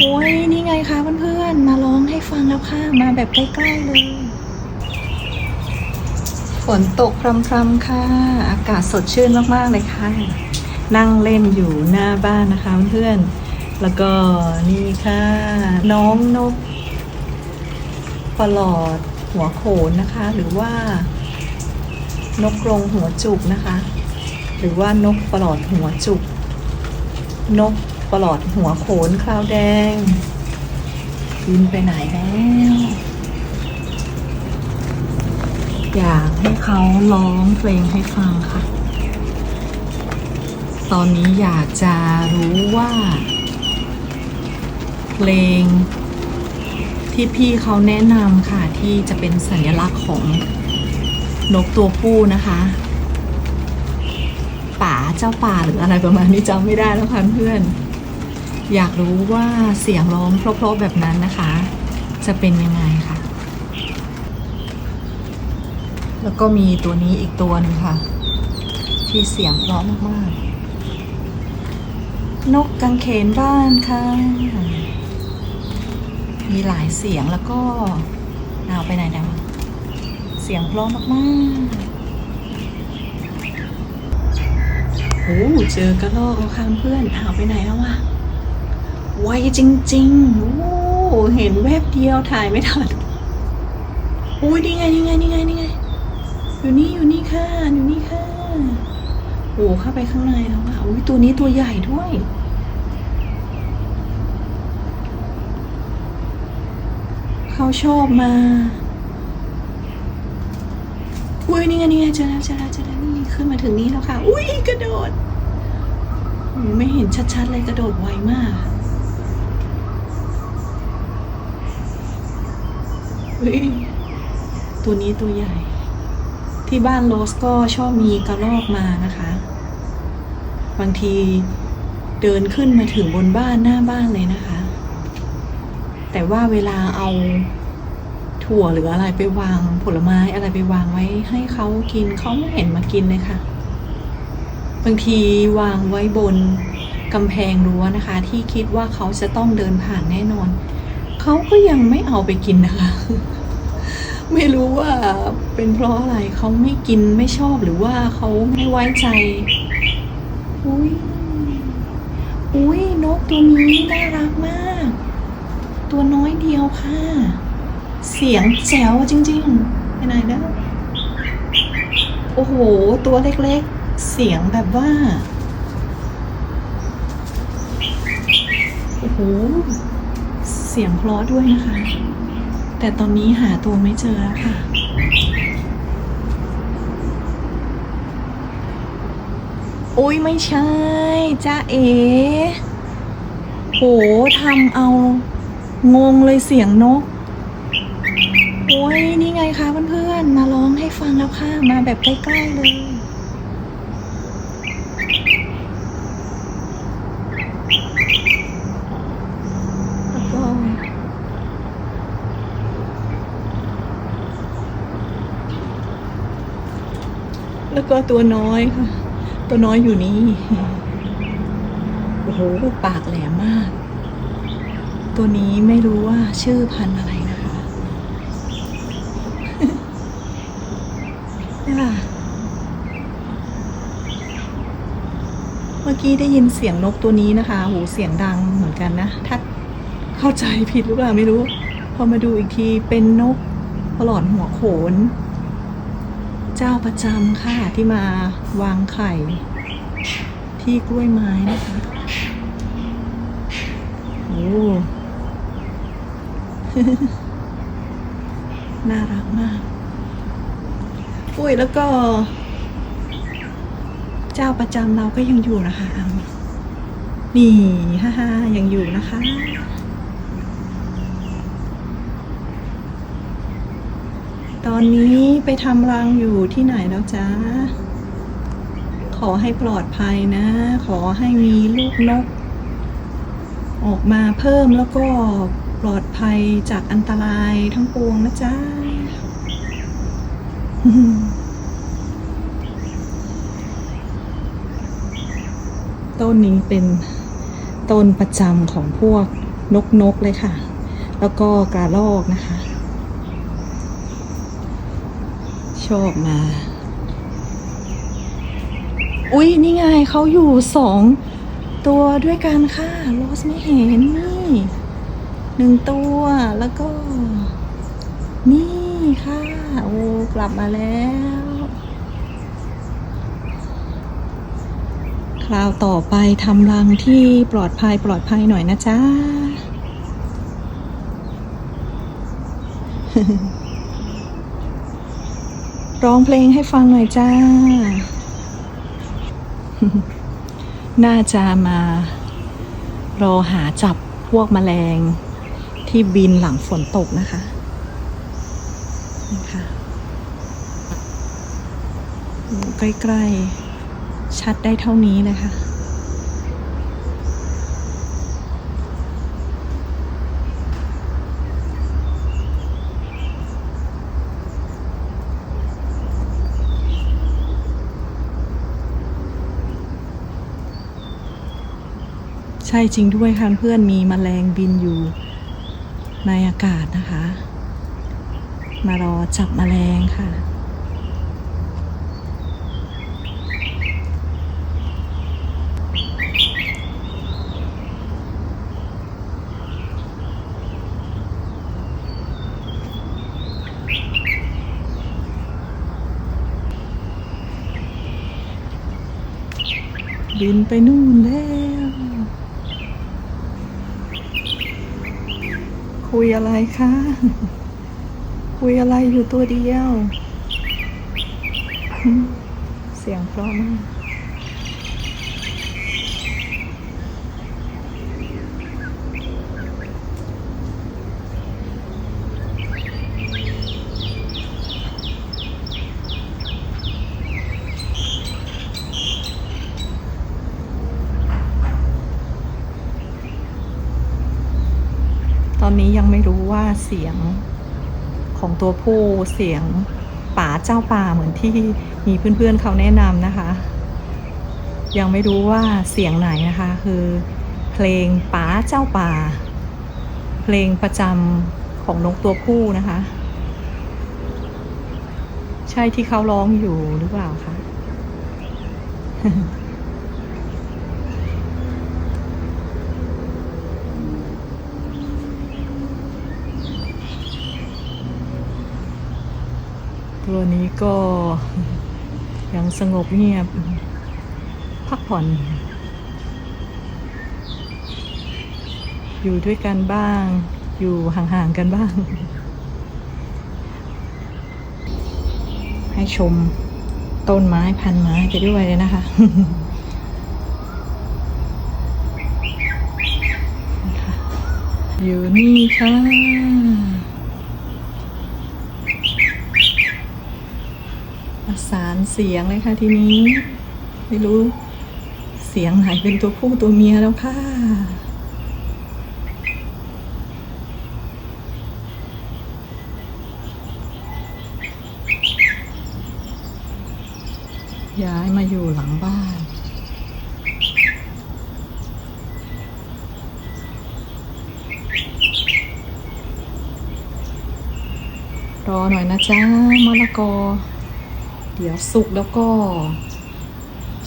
โอ้ยนี่ไงคะเพื่อนๆ มาร้องให้ฟังแล้วค่ะ มาแบบใกล้ๆเลย ฝนตกพรำๆค่ะ อากาศสดชื่นมากๆเลยค่ะ นั่งเล่นอยู่หน้าบ้านนะคะเพื่อนๆ แล้วก็นี่ค่ะ น้องนกปลอดหัวโขนนะคะ หรือว่านกกรงหัวจุกนะคะ หรือว่านกปลอดหัวจุก นก ปลอดหัวโขนคราวแดงบินไปไหนแล้ว อยากให้เขาร้องเพลงให้ฟังค่ะ ตอนนี้อยากจะรู้ว่า เพลงที่พี่เขาแนะนำค่ะที่จะเป็นสัญลักษณ์ของนกตัวผู้นะคะป่าเจ้าป่าหรืออะไรประมาณนี้จำไม่ได้แล้วค่ะเพื่อน อยากรู้ว่าเสียงร้องเพราะๆแบบนั้นนะคะ จะเป็นยังไงค่ะ แล้วก็มีตัวนี้อีกตัวหนึ่งค่ะ ที่เสียงเพราะมากๆ นกกังเขนบ้านค่ะ มีหลายเสียงแล้วก็เอาไปไหนแล้วเสียงเพราะมากๆโอ้เจอกระรอกแล้วค่ะเพื่อนเอาไปไหนแล้ววะ ไวจริงๆโอ้เห็นแวบเดียวถ่ายไม่ทันอุ้ยนี่ไงนี่ไงนี่ไงนี่ไง อยู่นี่อยู่นี่ค่ะอยู่นี่ค่ะโอ้เข้าไปข้างในแล้วว่ะอุ้ยตัวนี้ตัวใหญ่ด้วยเขาชอบมาอุ้ยนี่ไงนี่ไงเจอแล้วเจอแล้วเจอแล้วนี่ขึ้นมาถึงนี้แล้วค่ะ อุ้ยกระโดดโอ้ไม่เห็นชัดๆเลยกระโดดไวมากอุ้ย ตัวนี้ตัวใหญ่ ที่บ้านโรสก็ชอบมีกระรอกมานะคะ บางทีเดินขึ้นมาถึงบนบ้านหน้าบ้านเลยนะคะ แต่ว่าเวลาเอาถั่วหรืออะไรไปวางผลไม้อะไรไปวางไว้ให้เขากินเขาไม่เห็นมากินเลยค่ะ บางทีวางไว้บนกำแพงรั้วนะคะ ที่คิดว่าเขาจะต้องเดินผ่านแน่นอน เขาก็ยังไม่เอาไปกินนะคะ ไม่รู้ว่าเป็นเพราะอะไรเขาไม่กินไม่ชอบหรือว่าเขาไม่ไว้ใจ อุ้ยอุ้ยนกตัวนี้น่ารักมาก ตัวน้อยเดียวค่ะ เสียงแจ๋วจริงๆไปไหนแล้วโอ้โห ตัวเล็กๆ เสียงแบบว่า โอ้โห สียงเพราะด้วยนะคะ แต่ตอนนี้หาตัวไม่เจอแล้วค่ะอุ้ยไม่ใช่จ้าเอ๋โหทำเอางงเลยเสียงนก โอ้ยนี่ไงคะเพื่อนๆ มาร้องให้ฟังแล้วค่ะ มาแบบใกล้ๆเลย แล้วก็ แล้วก็ตัวน้อยค่ะ ตัวน้อยอยู่นี่ โอ้โห ปากแหลมมาก ตัวนี้ไม่รู้ว่าชื่อพันธุ์อะไรนะคะนี่ะเมื่อกี้ได้ยินเสียงนกตัวนี้นะคะโหเสียงดังเหมือนกันนะ ถ้าเข้าใจผิดหรือเปล่าไม่รู้ พอมาดูอีกทีเป็นนกปลอดหัวโขน เจ้าประจำค่ะที่มาวางไข่ ที่กล้วยไม้นะคะโอ้น่ารักมาก อุ้ยแล้วก็ เจ้าประจำเราก็ยังอยู่นะคะ นี่ฮ่าฮ่ายังอยู่นะคะ ตอนนี้ไปทำรังอยู่ที่ไหนแล้วจ๊ะขอให้ปลอดภัยนะ ขอให้มีลูกนก ออกมาเพิ่มแล้วก็ปลอดภัยจากอันตรายทั้งปวงนะจ๊ะต้นนี้เป็นต้นประจำของพวกนกนกๆเลยค่ะ แล้วก็กระรอกนะคะ ชอบมา อุ๊ยนี่ไงเขาอยู่สองตัวด้วยกันค่ะโรสไม่เห็นนี่หนึ่งตัวแล้วก็ นี่ค่ะโอ้กลับมาแล้ว คราวต่อไปทำรังที่ปลอดภัยปลอดภัยหน่อยนะจ๊ะ ร้องเพลงให้ฟังหน่อยจ้า น่าจะมารอหาจับพวกแมลงที่บินหลังฝนตกนะคะนี่ค่ะอยู่ใกล้ๆ ชัดได้เท่านี้เลยค่ะ ใช่จริงด้วยค่ะเพื่อนมีแมลงบินอยู่ในอากาศนะคะ มารอจับแมลงค่ะบินไปนู่นแล้ว คุย อะไรคะ คุยอะไรอยู่ตัวเดียว เสียงเพราะมาก อนนี้ยังไม่รู้ว่าเสียงของตัวผู้เสียงป่าเจ้าป่าเหมือนที่มีเพื่อนๆเขาแนะนำนะคะ ยังไม่รู้ว่าเสียงไหนนะคะ คือ เพลงป่าเจ้าป่า เพลงประจำของนกตัวผู้นะคะ ใช่ที่เขาร้องอยู่หรือเปล่าคะ ตัวนี้ก็ยังสงบเงียบ พักผ่อน อยู่ด้วยกันบ้าง อยู่ห่างๆกันบ้าง ให้ชมต้นไม้พันไม้ไปด้วยเลยนะคะอยู่นี่ค่ะ ประ สานเสียงเลยค่ะทีนี้ ไม่รู้เสียงไหนเป็นตัวผู้ตัวเมียแล้วค่ะ ย้ายมาอยู่หลังบ้านรอหน่อยนะจ๊ะมะละกอ เดี๋ยวสุกแล้วก็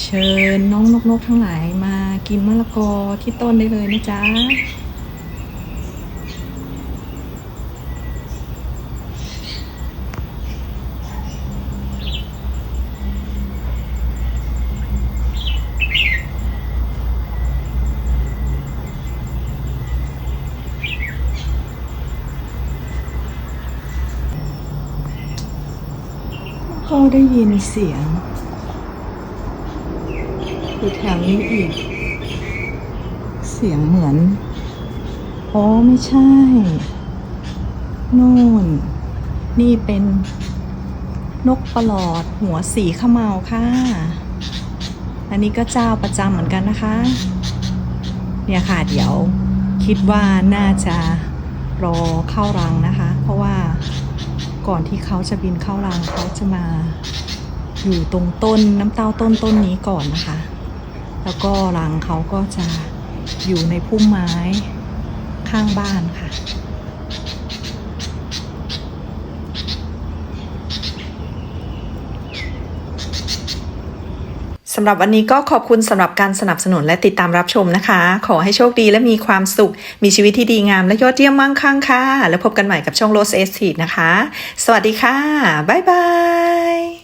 เชิญน้องนกนกๆทั้งหลายมากินมะละกอที่ต้นได้เลยนะจ๊ะ ได้ยินเสียงอยู่แถวนี้อีก เสียงเหมือนอ๋อไม่ใช่โน่น นี่เป็นนกประหลอดหัวสีขมเมาค่ะ อันนี้ก็เจ้าประจำเหมือนกันนะคะ เนี่ยค่ะเดี๋ยวคิดว่าน่าจะรอเข้ารังนะคะ เพราะว่า ก่อนที่เขาจะบินเข้ารังเขาจะมาอยู่ตรงต้นน้ำเต้าต้นต้นนี้ก่อนนะคะ แล้วก็รังเขาก็จะอยู่ในพุ่มไม้ข้างบ้านค่ะ สำหรับวันนี้ก็ขอบคุณสำหรับการสนับสนุนและติดตามรับชมนะคะ ขอให้โชคดีและมีความสุข มีชีวิตที่ดีงามและยอดเยี่ยมมั่งคั่งค่ะ แล้วพบกันใหม่กับช่อง Rose Estate นะคะ สวัสดีค่ะ บ๊ายบาย